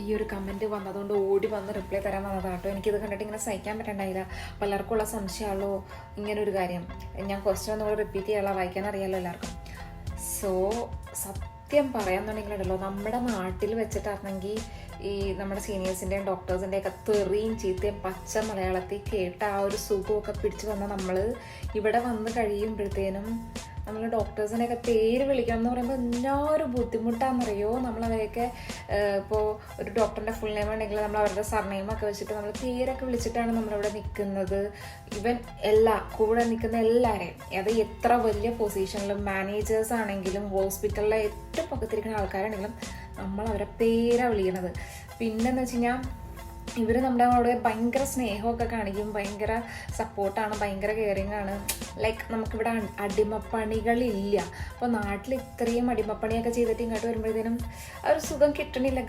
ഈ ഒരു കമന്റ് വന്നതുകൊണ്ട് ഓടി വന്ന് റിപ്ലൈ തരാൻ വന്നതാണ് കേട്ടോ എനിക്കിത് കണ്ടിട്ട് ഇങ്ങനെ സഹിക്കാൻ പറ്റണ്ടായില്ല. പലർക്കും ഉള്ള സംശയമുള്ളൂ ഒരു കാര്യം. ഞാൻ ക്വസ്റ്റ്യൻ ഒന്നുകൂടെ റിപ്പീറ്റ് ചെയ്യാനുള്ള വായിക്കാൻ അറിയാമല്ലോ എല്ലാവർക്കും. സോ സത്യം പറയാന്നുണ്ടെങ്കിലുണ്ടല്ലോ നമ്മുടെ നാട്ടിൽ വെച്ചിട്ടാണെങ്കിൽ ഈ നമ്മുടെ സീനിയേഴ്സിന്റെയും ഡോക്ടേഴ്സിന്റെയൊക്കെ തെറിയും ചീത്തയും പച്ച മലയാളത്തിൽ കേട്ട ആ ഒരു സുഖമൊക്കെ പിടിച്ചു വന്ന നമ്മൾ ഇവിടെ വന്ന് കഴിയുമ്പോഴത്തേനും നമ്മൾ ഡോക്ടേഴ്സിനെയൊക്കെ പേര് വിളിക്കണം എന്ന് പറയുമ്പോൾ എന്നാ ഒരു ബുദ്ധിമുട്ടാണെന്നറിയോ നമ്മളവരെയൊക്കെ ഇപ്പോൾ ഒരു ഡോക്ടറിന്റെ ഫുൾ നെയിം ഉണ്ടെങ്കിൽ നമ്മൾ അവരുടെ സർനെയിമൊക്കെ വെച്ചിട്ട് നമ്മൾ പേരൊക്കെ വിളിച്ചിട്ടാണ് നമ്മളിവിടെ നിൽക്കുന്നത് ഇവൻ എല്ലാ കൂടെ നിൽക്കുന്ന എല്ലാവരെയും അത് എത്ര വലിയ പൊസിഷനിലും മാനേജേഴ്സ് ആണെങ്കിലും ഹോസ്പിറ്റലിലെ ഏറ്റവും പക്കത്തിരിക്കുന്ന ആൾക്കാരാണെങ്കിലും നമ്മൾ അവരെ പേരാ വിളിക്കണത് പിന്നെന്ന് വെച്ച് കഴിഞ്ഞാൽ ഇവർ നമ്മുടെ അവിടെ ഭയങ്കര സ്നേഹമൊക്കെ കാണിക്കും ഭയങ്കര സപ്പോർട്ടാണ് ഭയങ്കര കെയറിങ് ആണ്. ലൈക്ക് നമുക്കിവിടെ അടിമപ്പണികളില്ല. അപ്പോൾ നാട്ടിൽ ഇത്രയും അടിമപ്പണിയൊക്കെ ചെയ്തിട്ട് ഇങ്ങോട്ട് വരുമ്പോഴത്തേനും ആ ഒരു സുഖം കിട്ടണില്ല.